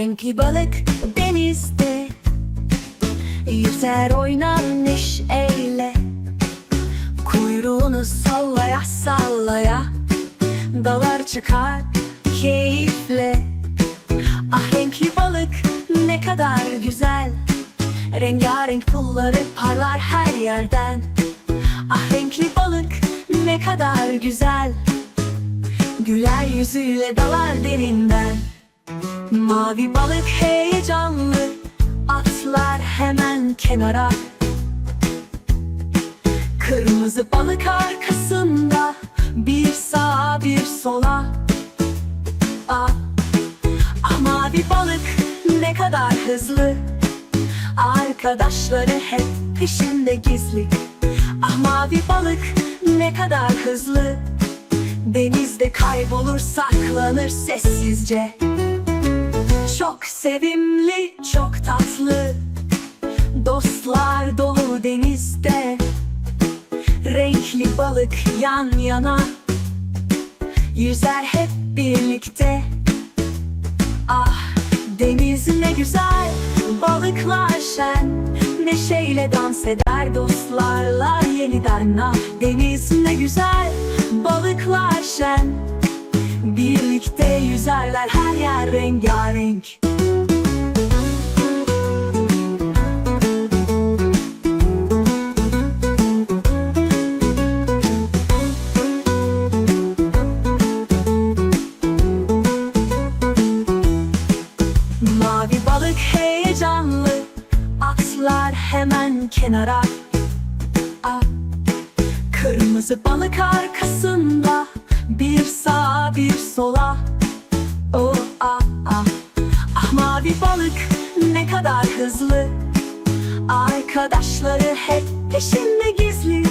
Mavi balık denizde. Yüzer oynar neşeyle. Kuyruğunu sallaya sallaya Dalar çıkar keyifle. Ah renkli balık ne kadar güzel. Rengarenk pulları parlar her yerden. Ah renkli balık ne kadar güzel. Güler yüzüyle dalar derinden Mavi balık heyecanlı Atlar hemen kenara. Kırmızı balık arkasında Bir sağa bir sola. Ah, ah mavi balık ne kadar hızlı. Arkadaşları hep peşinde gizli. Ah mavi balık ne kadar hızlı. Denizde kaybolur saklanır sessizce sevimli çok tatlı. Dostlar dolu denizde. Renkli balık yan yana. Yüzer hep birlikte. Ah deniz ne güzel Balıklar şen. Neşeyle dans eder dostlarla yeniden. Ah Deniz ne güzel Balıklar şen. Birlikte yüzerler her yer rengarenk balık heyecanlı. Atlar hemen kenara. Ah, Kırmızı balık arkasında. Bir sağa bir sola. Oh ah ah Ah mavi balık ne kadar hızlı. Arkadaşları hep peşinde gizli.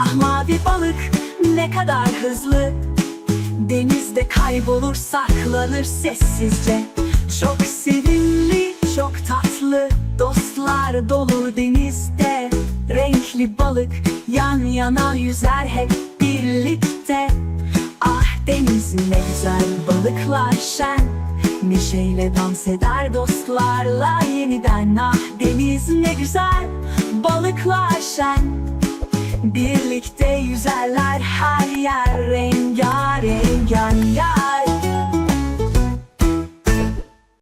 Ah mavi balık ne kadar hızlı. Denizde kaybolur saklanır sessizce Çok sevimli çok tatlı Dostlar dolu denizde. Renkli balık yan yana yüzer hep birlikte. Ah deniz ne güzel balıklar şen. Neşeyle dans eder dostlarla yeniden. Ah deniz ne güzel balıklar şen. Birlikte yüzerler her yer yar